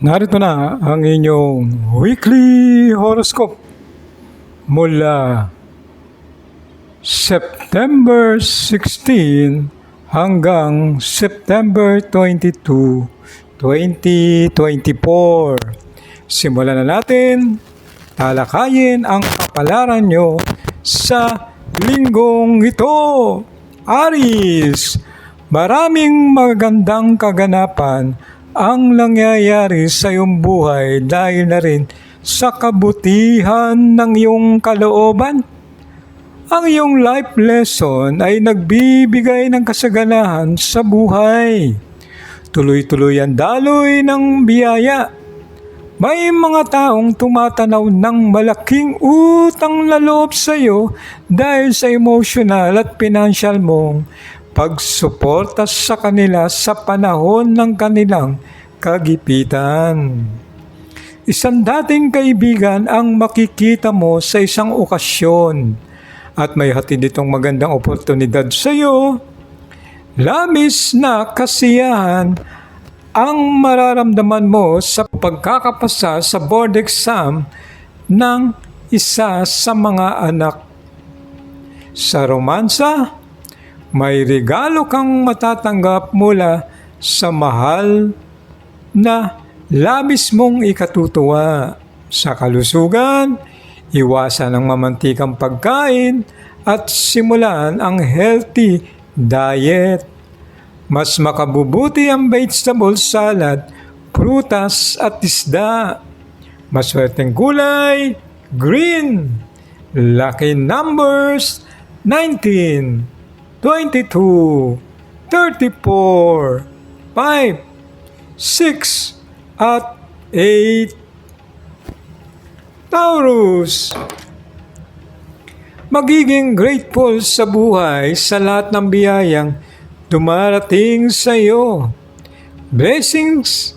Narito na ang inyong weekly horoscope mula September 16 hanggang September 22, 2024. Simulan na natin talakayin ang kapalaran nyo sa linggong ito. Aris, maraming magandang kaganapan ang nangyayari sa iyong buhay dahil na rin sa kabutihan ng iyong kalooban. Ang iyong life lesson ay nagbibigay ng kasaganahan sa buhay. Tuloy-tuloy ang daloy ng biyaya. May mga taong tumatanaw ng malaking utang na loob sa iyo dahil sa emotional at financial mong pagsuporta sa kanila sa panahon ng kanilang kagipitan. Isang dating kaibigan ang makikita mo sa isang okasyon at may hatid itong magandang oportunidad sa iyo. Labis na kasiyahan ang mararamdaman mo sa pagkakapasa sa board exam ng isa sa mga anak. Sa romansa, may regalo kang matatanggap mula sa mahal na labis mong ikatutuwa. Sa kalusugan, iwasan ang mamantikang pagkain at simulan ang healthy diet. Mas makabubuti ang vegetable salad, prutas at isda. Maswerteng kulay, green. Lucky numbers, 19. 22, 34, 5, 6, at 8. Taurus Magiging grateful sa buhay sa lahat ng biyayang dumarating sa iyo. Blessings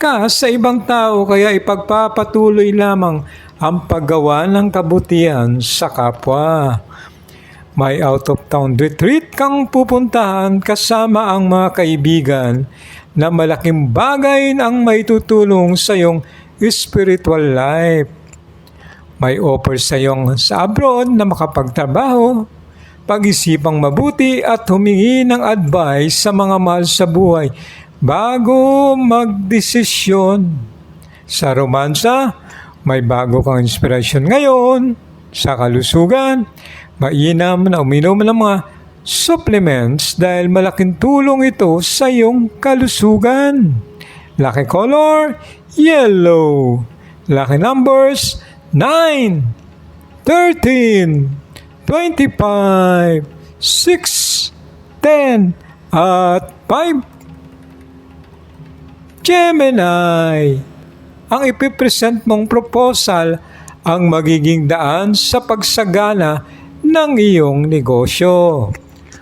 ka sa ibang tao kaya ipagpapatuloy lamang ang paggawa ng kabutihan sa kapwa. May out-of-town retreat kang pupuntahan kasama ang mga kaibigan na malaking bagay ang may tutulong sa iyong spiritual life. May offer sa iyong sa abroad na makapagtrabaho, pag-isipang mabuti at humingi ng advice sa mga mahal sa buhay bago magdesisyon. Sa romansa, may bago kang inspirasyon ngayon. Sa kalusugan, mainam na uminom ng mga supplements dahil malaking tulong ito sa iyong kalusugan. Lucky color, yellow. Lucky numbers, 9, 13, 25, 6, 10, at 5. Gemini, ang ipipresent mong proposal ang magiging daan sa pagsagana ng iyong negosyo.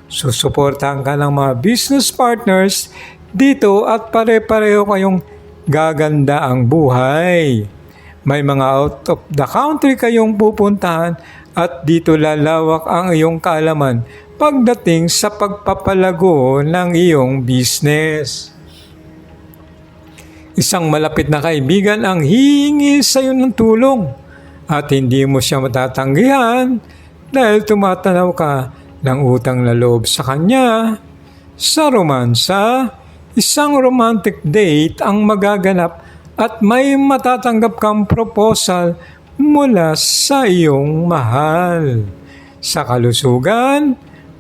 Susuportahan ka ng mga business partners dito at pare-pareho kayong gaganda ang buhay. May mga out of the country kayong pupuntahan at dito lalawak ang iyong kaalaman pagdating sa pagpapalago ng iyong business. Isang malapit na kaibigan ang hihingi sa iyo ng tulong at hindi mo siya matatanggihan dahil tumatanaw ka ng utang na loob sa kanya. Sa romansa, isang romantic date ang magaganap at may matatanggap kang proposal mula sa iyong mahal. Sa kalusugan,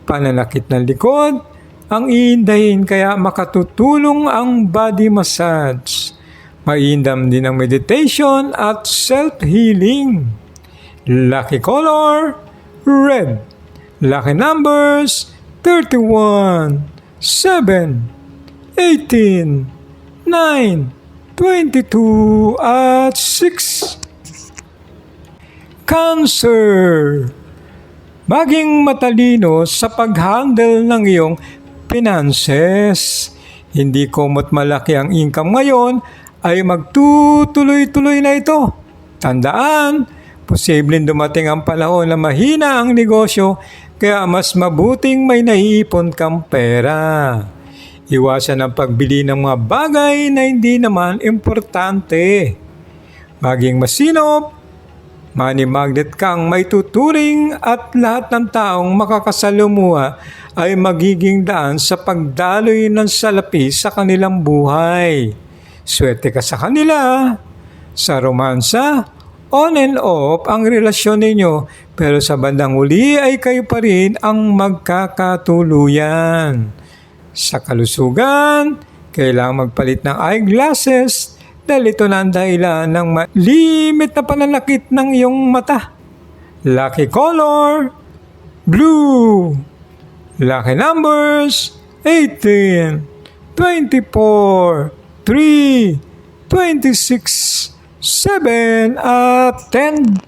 pananakit ng likod, ang iindahin kaya makatutulong ang body massage. Maindam din ang meditation at self-healing. Lucky color, red. Lucky numbers, 31, 7, 18, 9, 22, at 6. Cancer Maging matalino sa pag-handle ng iyong finances. Hindi komot malaki ang income ngayon ay magtutuloy-tuloy na ito. Tandaan, posibleng dumating ang panahon na mahina ang negosyo kaya mas mabuting may naiipon kang pera. Iwasan ang pagbili ng mga bagay na hindi naman importante. Maging masinop, money magnet kang may tuturing at lahat ng taong makakasalumuha ay magiging daan sa pagdaloy ng salapi sa kanilang buhay. Swerte ka sa kanila. Sa romansa, on and off ang relasyon ninyo pero sa bandang huli ay kayo pa rin ang magkakatuluyan. Sa kalusugan, kailangang magpalit ng eyeglasses dahil ito na ang dahilan ng ma- limit na pananakit ng iyong mata. Lucky color, blue. Lucky numbers, 18, 24, 3, 26, 7, at 10.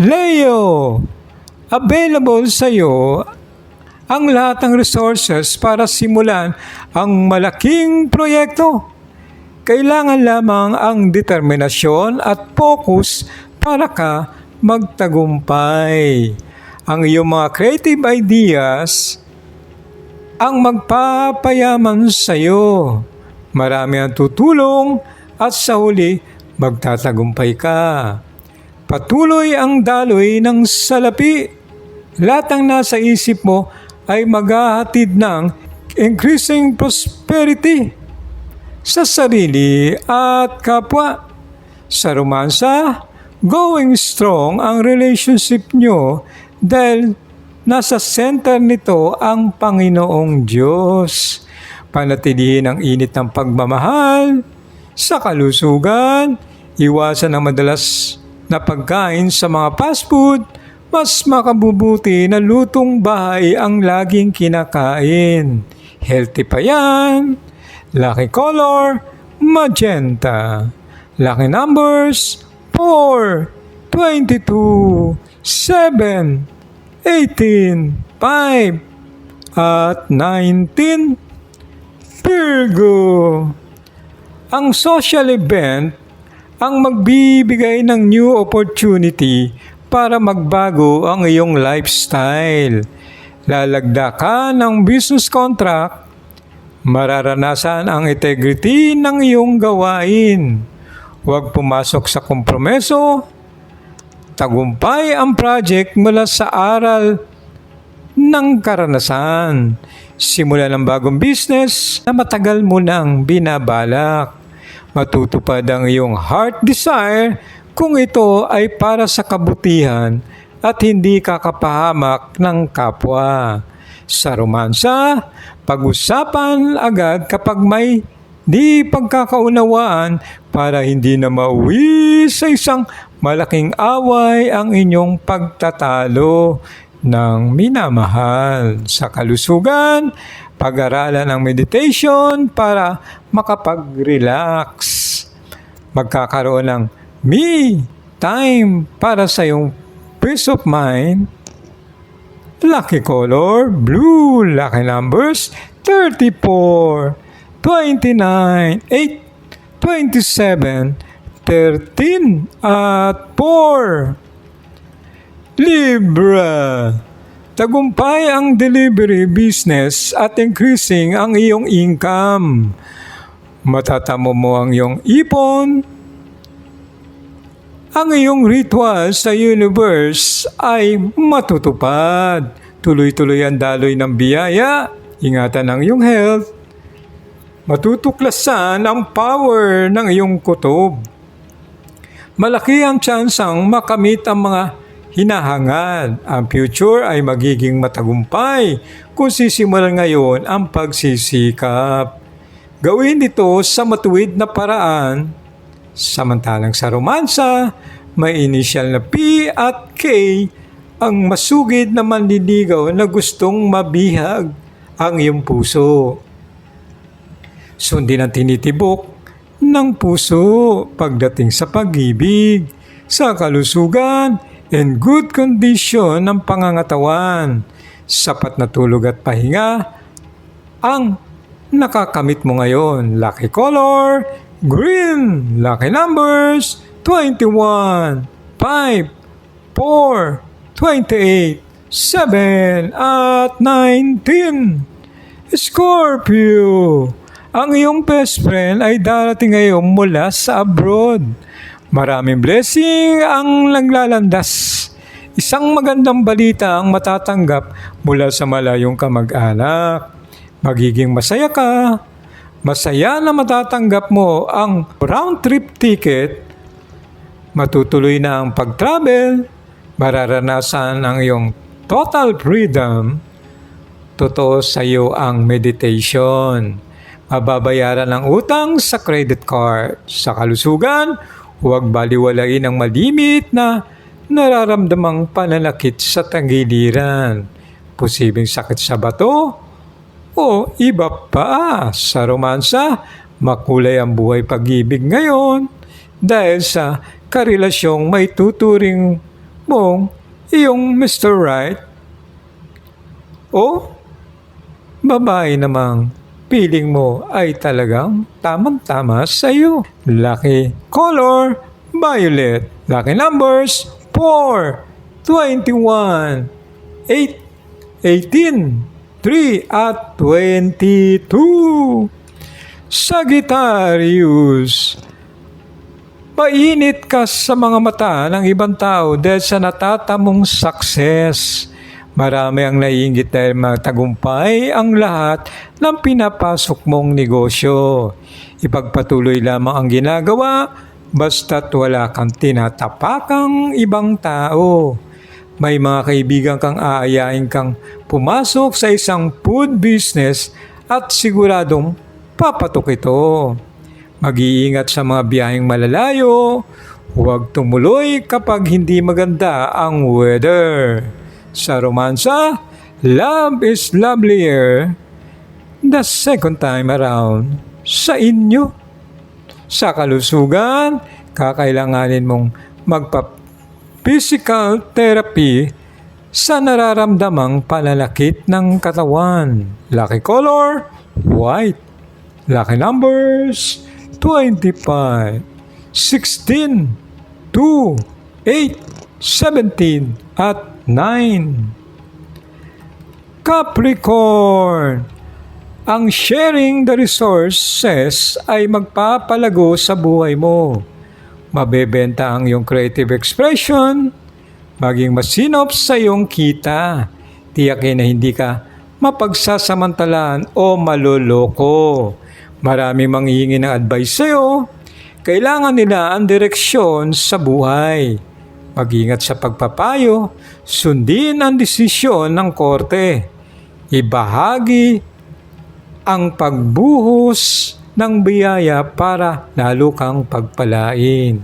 Leo, available sa iyo ang lahat ng resources para simulan ang malaking proyekto. Kailangan lamang ang determinasyon at focus para ka magtagumpay. Ang iyong mga creative ideas ang magpapayaman sa iyo. Marami ang tutulong at sa huli magtatagumpay ka. Patuloy ang daloy ng salapi. Lahat ng nasa isip mo ay maghahatid ng increasing prosperity sa sarili at kapwa. Sa romansa, going strong ang relationship nyo dahil nasa center nito ang Panginoong Diyos. Panatilihin ang init ng pagmamahal. Sa kalusugan, iwasan ang madalas na pagkain sa mga fast food, mas makabubuti na lutong bahay ang laging kinakain. Healthy pa yan. Lucky color, magenta. Lucky numbers, 4, 22, 7, 18, 5, at 19. Virgo. Ang social event ang magbibigay ng new opportunity para magbago ang iyong lifestyle. Lalagda ka ng business contract, mararanasan ang integrity ng iyong gawain. Huwag pumasok sa kompromeso. Tagumpay ang project mula sa aral ng karanasan. Simula ng bagong business na matagal mo nang binabalak matutupad ang iyong heart desire kung ito ay para sa kabutihan at hindi kakapahamak ng kapwa. Sa romansa, pag-usapan agad kapag may di pagkakaunawaan para hindi na mauwi sa isang malaking away ang inyong pagtatalo ng minamahal. Sa kalusugan, pag-aralan ng meditation para makapag-relax. Magkakaroon ng me time para sa iyong peace of mind. Lucky color, blue. Lucky numbers, 34, 29, 8, 27, 13, at 4. Libra. Tagumpay ang delivery business at increasing ang iyong income. Matatamo mo ang iyong ipon. Ang iyong ritual sa universe ay matutupad. Tuloy-tuloy ang daloy ng biyaya. Ingatan ang iyong health. Matutuklasan ang power ng iyong kutob. Malaki ang tsansang makamit ang mga hinahangad. Ang future ay magiging matagumpay kung sisimulan ngayon ang pagsisikap. Gawin ito sa matuwid na paraan. Samantalang sa romansa, may initial na P at K ang masugid na manliligaw na gustong mabihag ang iyong puso. Sundin ang tinitibok ng puso pagdating sa pag-ibig, sa kalusugan, and good condition ng pangangatawan. Sapat na tulog at pahinga ang nakakamit mo ngayon. Lucky color, green. Lucky numbers, 21, 5, 4, 28, 7, at 19. Scorpio, ang iyong best friend ay darating ngayon mula sa abroad. Maraming blessing ang naglalandas. Isang magandang balita ang matatanggap mula sa malayong kamag-anak. Magiging masaya ka. Masaya na matatanggap mo ang round trip ticket. Matutuloy na ang pag-travel. Mararanasan ang iyong total freedom. Totoo sa iyo ang meditation. Mababayaran ang utang sa credit card. Sa kalusugan, huwag baliwalain ang malimit na nararamdamang pananakit sa tagiliran. Posibleng sakit sa bato o iba pa. Sa romansa, makulay ang buhay pag-ibig ngayon dahil sa karelasyong may tuturing mong iyong Mr. Right o babae namang feeling mo ay talagang tamang-tama sa iyo. Lucky color, violet. Lucky numbers, 4, 21, 8, 18, 3 at 22. Sagittarius, Mainit ka sa mga mata ng ibang tao dahil sa natatamong success. Marami ang naiingit dahil matagumpay ang lahat ng pinapasok mong negosyo. Ipagpatuloy lamang ang ginagawa basta't wala kang tinatapakang ibang tao. May mga kaibigan kang aayain kang pumasok sa isang food business at siguradong papatok ito. Mag-iingat sa mga biyaheng malalayo. Huwag tumuloy kapag hindi maganda ang weather. Sa romansa, love is lovelier the second time around sa inyo. Sa kalusugan, kakailanganin mong magpa-physical therapy sa nararamdamang pananakit ng katawan. Lucky color, white. Lucky numbers, 25, 16, 2, 8, 17, at 9. Capricorn, ang sharing the resources ay magpapalago sa buhay mo. Mabebenta ang iyong creative expression, maging masinop sa iyong kita. Tiyakin na hindi ka mapagsasamantalaan o maloloko. Marami manghihingi ng advice sa iyo. Kailangan nila ang direksyon sa buhay. Mag-ingat sa pagpapayo, sundin ang desisyon ng korte. Ibahagi ang pagbuhos ng biyaya para lalo kang pagpalain.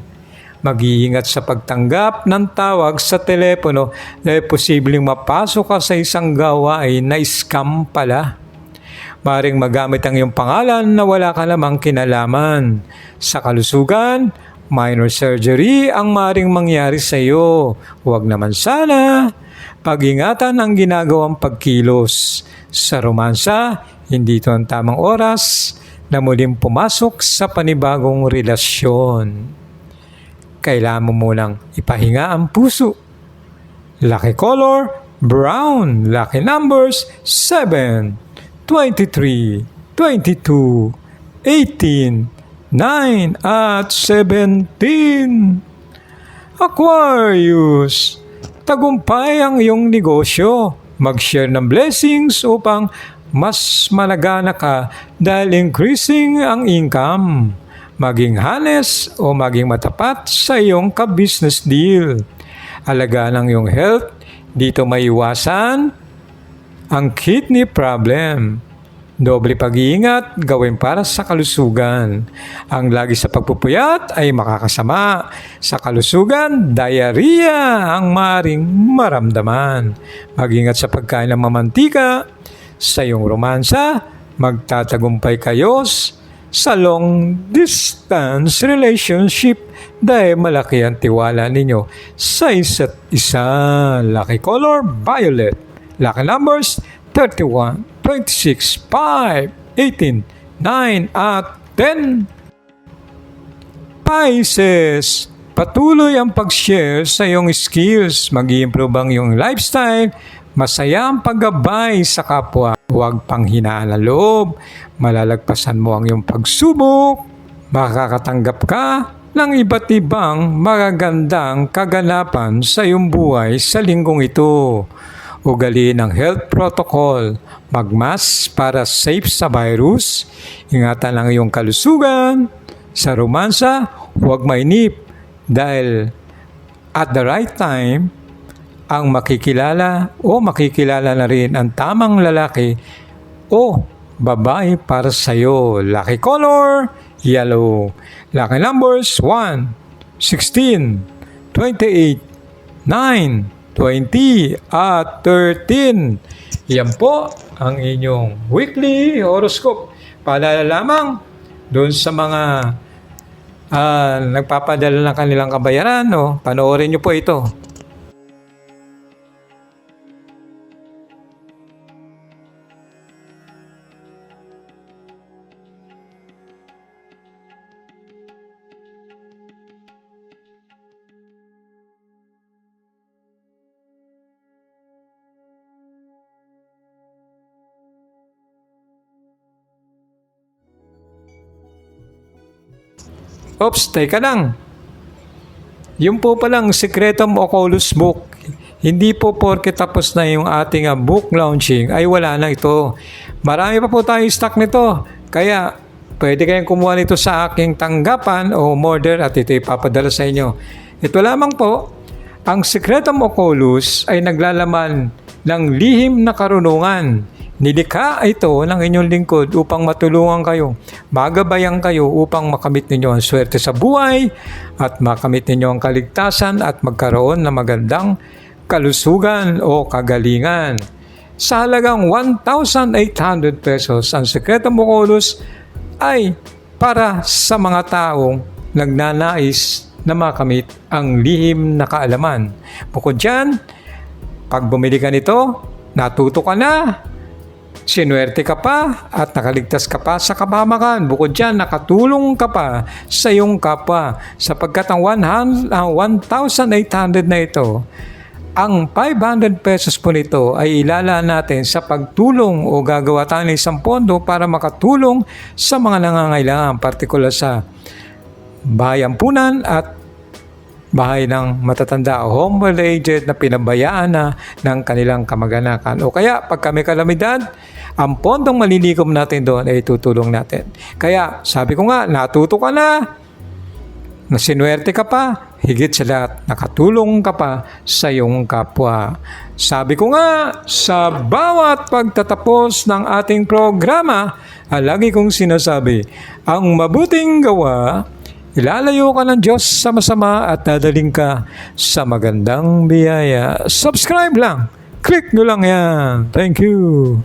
Mag-iingat sa pagtanggap ng tawag sa telepono dahil posibleng mapasok ka sa isang gawain na scam pala. Maring magamit ang iyong pangalan na wala ka namang kinalaman. Sa kalusugan, minor surgery ang maring mangyari sa iyo. Huwag naman sana. Pag-ingatan ang ginagawang pagkilos. Sa romansa, hindi ito ang tamang oras na muling pumasok sa panibagong relasyon. Kailangan mo munang ipahinga ang puso. Lucky color, brown. Lucky numbers, 7, 23, 22, 18, 9 at 17. Aquarius, tagumpay ang iyong negosyo. Mag-share ng blessings upang mas malagana ka dahil increasing ang income. Maging honest o maging matapat sa iyong ka-business deal. Alagaan ang iyong health, dito maiwasan ang kidney problem. Doble pag-iingat gawin para sa kalusugan. Ang lagi sa pagpupuyat ay makakasama. Sa kalusugan, diarrhea ang maring maramdaman. Mag-ingat sa pagkain ng mamantika. Sa iyong romansa, magtatagumpay kayo sa long distance relationship dahil malaki ang tiwala ninyo sa isa't isa. Lucky color, violet. Lucky numbers, 31, 26, 5, 18, 9, at 10. Pisces, patuloy ang pag-share sa iyong skills, mag improve ang iyong lifestyle, Masaya ang paggabay sa kapwa. Huwag panghinaan ang loob. Malalagpasan mo ang iyong pagsubok. Makakatanggap ka ng iba't ibang magagandang kaganapan sa iyong buhay sa linggong ito. Ugaliin ang health protocol. Magmas para safe sa virus. Ingatan ang iyong kalusugan. Sa romansa, huwag mainip dahil at the right time, ang makikilala o makikilala na rin ang tamang lalaki o babae para sa iyo. Lucky color, yellow. Lucky numbers, 1, 16, 28, 9, 20, at 13. Yan po ang inyong weekly horoscope. Paalala lamang doon sa mga ah, nagpapadala ng kanilang kabayaran, no? panoorin nyo po ito. Oops, teka lang. Yung po palang Secretum Oculus book, hindi po porke tapos na yung ating ah, book launching ay wala na ito. Marami pa po tayong stock nito. Kaya pwede kayong kumuha nito sa aking tanggapan o order at ito ipapadala sa inyo. Ito lamang po, ang Secretum Oculus ay naglalaman ng lihim na karunungan. Nilikha ito ng inyong lingkod upang matulungan kayo, magabayan kayo upang makamit ninyo ang swerte sa buhay at makamit ninyo ang kaligtasan at magkaroon ng magandang kalusugan o kagalingan. Sa halagang 1,800 pesos, ang Secretum Oculus ay para sa mga taong nagnanais na makamit ang lihim na kaalaman. Bukod dyan, pag bumili ka nito, natuto ka na, Sinuwerte ka pa at nakaligtas ka pa sa kapamakan. Bukod dyan, nakatulong ka pa sa iyong kapwa sapagkat ang 100 ang 1,800 na ito, ang 500 pesos po nito ay ilala natin sa pagtulong o gagawa tayo ng isang pondo para makatulong sa mga nangangailangan, partikular sa bayampunan at bahay ng matatanda o home aged na pinabayaan na ng kanilang kamag-anakan. O kaya pag kami kalamidad, ang pondong malilikom natin doon ay tutulong natin. Kaya sabi ko nga, natuto ka na, nasinwerte ka pa, higit sa lahat, nakatulong ka pa sa iyong kapwa. Sabi ko nga, sa bawat pagtatapos ng ating programa, lagi kong sinasabi, ang mabuting gawa Ilalayo ka ng Diyos sa masama at dadaling ka sa magandang biyaya. Subscribe lang. Click nyo lang yan. Thank you.